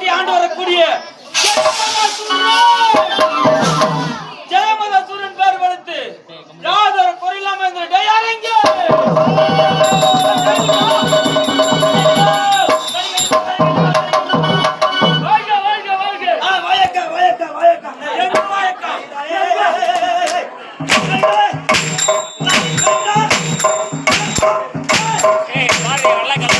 ஆட்டி ஆண்டு வரக்கூடிய ஜெயமத சூரன் பேர் எடுத்து யாதொரு பொருளாம இந்த டயாரிங்க Hey, Mario, like a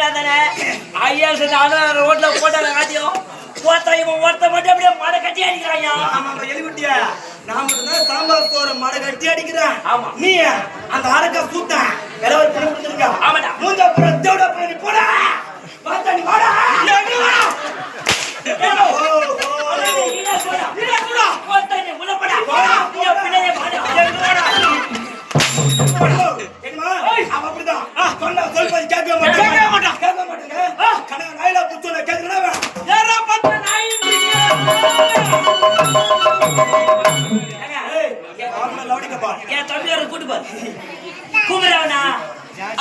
கொஞ்சமா தின்னாதானே ஐயா நானும் ரோட்ல போட்டாங்க காட்டியும் போத்தா இவன் ஒருத்த மட்டும் அப்படியே மடை கட்டி அடிக்கிறாங்க ஆமாமா, எலிகுட்டியா. நான் மட்டும்தான் சாம்பார் சோறு மடை கட்டி அடிக்கிறேன். ஆமா. நீ அந்த அரக்கா சூத்தன், இளவல் பண்ணி கொடுத்திருக்க. ஆமாடா. மூஞ்ச புற தேவடா போய் நீ போடா. பார்த்தா நீ வாடா. அவன் அப்படிதான். சொன்னா சொல்படி கேட்கவே மாட்டான்.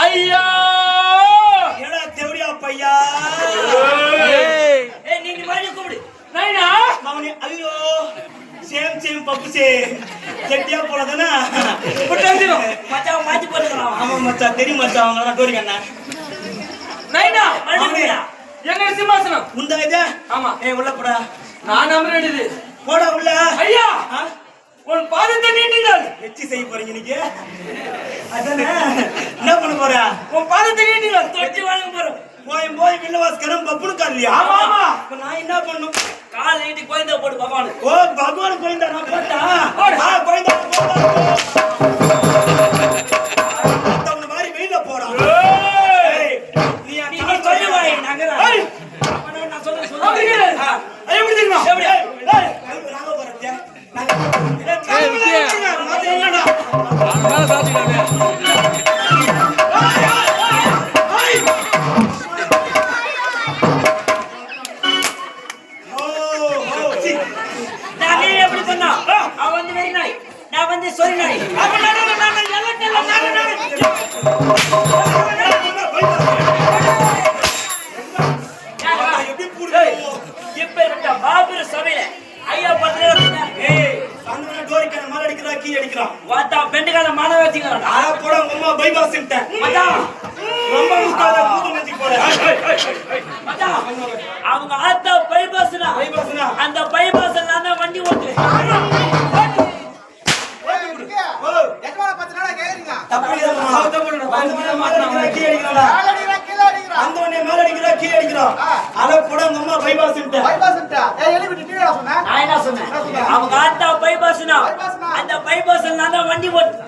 ஐயோ! ஏடா தேவடியா பையா? ஏய்! நீ மாதிரி கூப்பிடு. நைனா அவனே ஐயோ. சேம் சேம் பப்பு சே செட்டியா போலதானே மச்சான் மாத்தி போட்டுக்கலாம். ஆமா மச்சான் தெரியும் மச்சான் அவங்க டோரி கண்ணா நைனா மறுபடியும் எங்க சிம்மாசனம்? உண்டா இது? ஆமா. ஏய் உள்ள போடா. நான் அமரடிது போடா உள்ள. ஐயா? உன் பாதத்தை நீட்டுங்கள். எச்சி செய்ய போறீங்க இன்னைக்கு? அதானே? என்ன பண்ண போற? உன் பாதத்தை நீட்டுங்கள். தொட்டி வாங்க போறோம் போய் போய் வில்லவாஸ்கரம் பப்புனு காலியா? ஆமா, நான் என்ன பண்ணும்? கால் நீட்டி கோயந்தா போடு பகவானு. ஓ பகவான் கோயந்தா நான் போட்டா? போடு. ஆ கோயந்தா போடா bypass-ன்ட்டேன். மச்சான் ரொம்ப முக்காத மூக்கு மஞ்சி போட. மச்சான் அவங்க ஆத்தா பைபாஸ்னா bypass-னா? அந்த பைபாஸ்ல நான் வண்டி ஓட்டுவேன் அவங்க ஆத்தா பைபாஸ்னா அந்த பைபாஸ்ல நான் தான் வண்டி ஓட்டுவேன்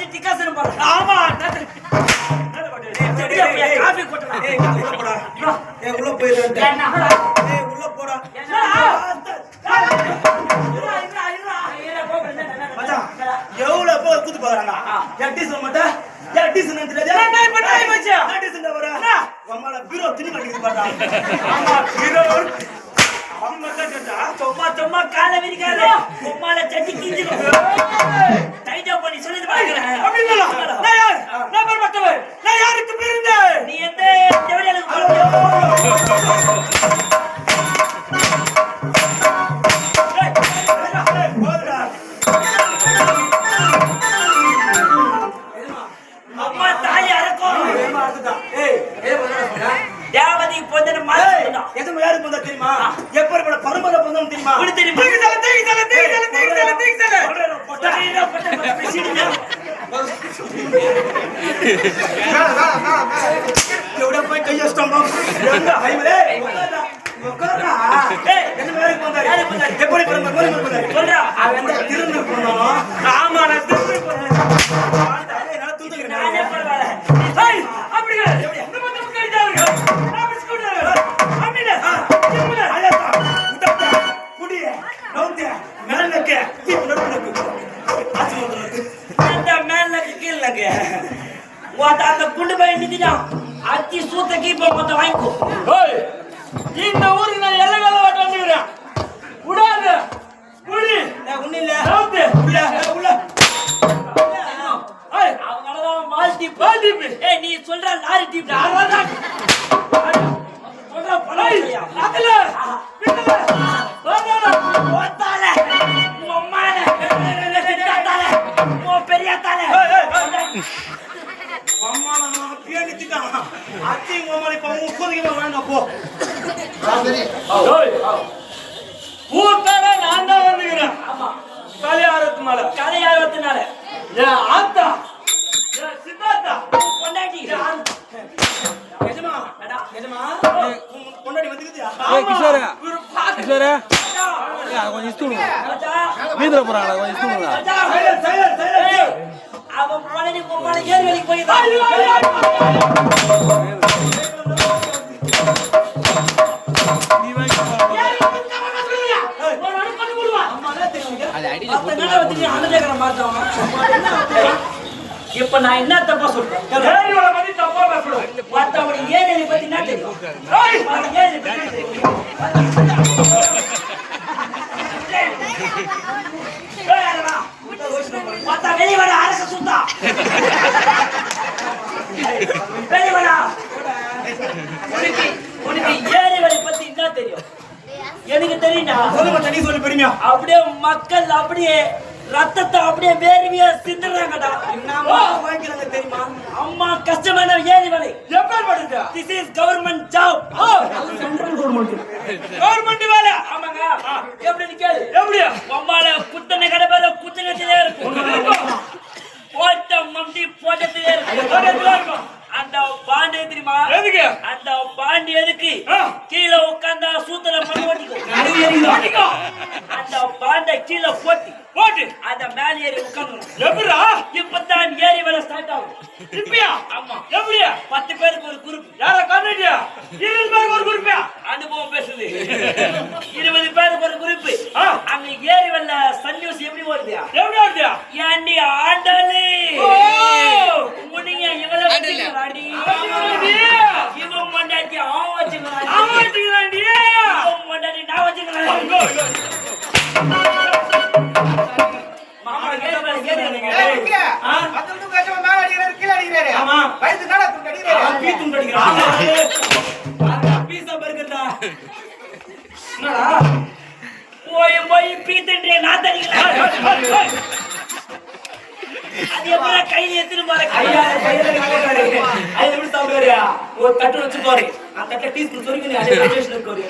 வச்சு டிக்காசனம் பண்றேன் ஆமா காஃபி கொட்டலாம் ஏய், உள்ள போடா. ஏய், உள்ள. என்ன ஏய், உள்ள போடா. மச்சான், எவ்வளவு பேர் கூத்து போறாங்க? எட்டி சொல்ல மாட்டேன்? எட்டி சொன்னா தெரியாது? என்ன இப்ப time ஆச்சு? எட்டி சொன்னா வர? பீரோ. ஆமா, பீரோ மட்டும்? சும்மா சும்மா காலை விரிக்காத உம்மால சட்டி கிஞ்சிடும் பாக்குறேன் அப்படி. நான் யார்? நான். நான் யாருக்கு? நீ எந்த. அம்மா தாய் அறக்கும் தேவதி பொந்தன மாறிட்டான் எதுவும் தெரியுமா எப்பேற்பட்ட பரம்பரை பந்தம் தெரியுமா? தலை, தலை, தலை, தலை, தலை. எவ்வளவு போய் கை எங்க ஹைவே ஏய் என்ன. எப்படி சொல்றா. அவன் திரும்ப திருப்பி சூத்த கீப்ப மொத்தம் வாங்கிக்கோ ஊர்க்கார நான் தான் வந்துக்கிறேன். ஆமா, கல்யாணத்து மேல. கலையாரத்தினால. என் ஆத்தா. என் சித்தாத்தா. பாக்க- கிஷோரே. அடா, ஏ, அது கொஞ்சம் இஸ்துடுங்க வீதியில் போகிறாங்களா கொஞ்சம் இஸ்துடுங்க அவன் பழனி இப்ப நான் என்ன தப்பா சொல்றேன் ஏரியோட பத்தி தப்பா பேசக்கூடாது. மத்தவங்க ஏரியை பத்தி என்ன தெரியும் ஏரியை பத்தி. மத்த வெளிய வாடா, அரச சுத்தா. வெளிய வாடா. உனக்கு உனக்கு ஏரி வழி பத்தி என்ன தெரியும் எனக்கு தெரியும்டா சொல்லு மச்சான் நீ சொல்லு பெருமையா அப்படியே மக்கள் அப்படியே ரத்தத்தை அப்படியே வேர்வையா சிந்துறாங்கடா. என்னமா வாங்கிக்கிறாங்க தெரியுமா? அம்மா கஷ்டமான ஏரி வலை. எப்பேற்பட்டது? This is government job government வேலை. ஆமாங்க. எப்படின்னு கேளு. எப்படியா? இப்பயா? ஆமா எப்படியா? பத்து பேருக்கு ஒரு குரூப் யார கண்டுட்டியா? இருபது பேருக்கு ஒரு குறிப்பியா? அனுபவம் பேசுது இருபது பேருக்கு ஒரு ஆ. அங்க ஏறி வரல சன் நியூஸ் எப்படி வருதுயா எப்படி ஆட்டியா? ஏண்டி ஆண்டாளு போய் போய் பீத்துன்றே நான் தடிக்கலாம் அது எப்படி கையில எடுத்துட்டு போற ஐயா கையில கையில ஐயா எப்படி ஒரு தட்டு அந்த தட்டுல டீ ஸ்பூன் அதே இருக்கோரு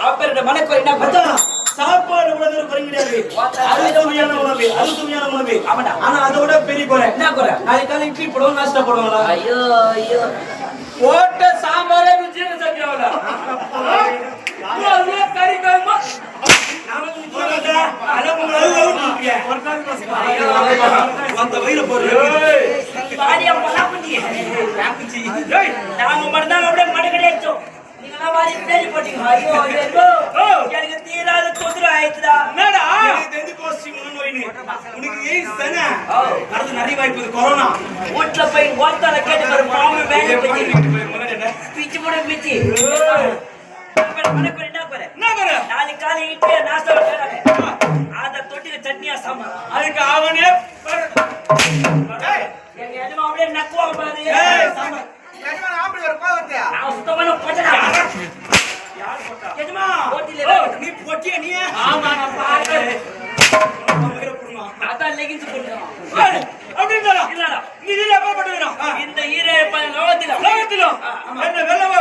அப்ப மனக்குறை என்ன மச்சா சாப்பாடு ஒரு குறை கிடையாது அது சுவையான உணவு அது சுவையான உணவு. ஆமாடா. ஆனா அதோட பெரிய குறை. என்ன குறை? நாளைக்கு காலை இட்லி போடுவோம் நாஸ்டா போடுவாங்களா ஐயோ ஐயோ. போட்ட சாம்பாரே ருச்சின்னு அதுவே கறி குழம்பு. அந்த வயிறு நாங்க மட்டும்தான் அப்படியே மடக்கடி அடிச்சோம் வாரி பேரி போட்டீங்க. ஐயோ ஐயோ ஓ. எனக்கு தீராத தொந்தரவு ஆயிடுச்சுடா. என்னடா? உனக்கு எய்ட்ஸ் தானே? அடுத்து நிறைய வாய்ப்பு இருக்கு. கொரோனா. வீட்டுல போய் ஓத்தால கேட்டு பாரு மாமன் வேலை பிச்சு பிச்சு போட பிச்சு? நாளைக்கு காலை இட்லியா நாஸ்தா அத தொட்டில சட்னியா சாம்பார்? அதுக்கு அவனே பிரிஞ்சு கொள்ளுவோம் அப்படின்னு நீ இந்த ஈரே லோகத்திலும். என்ன வெள்ளவா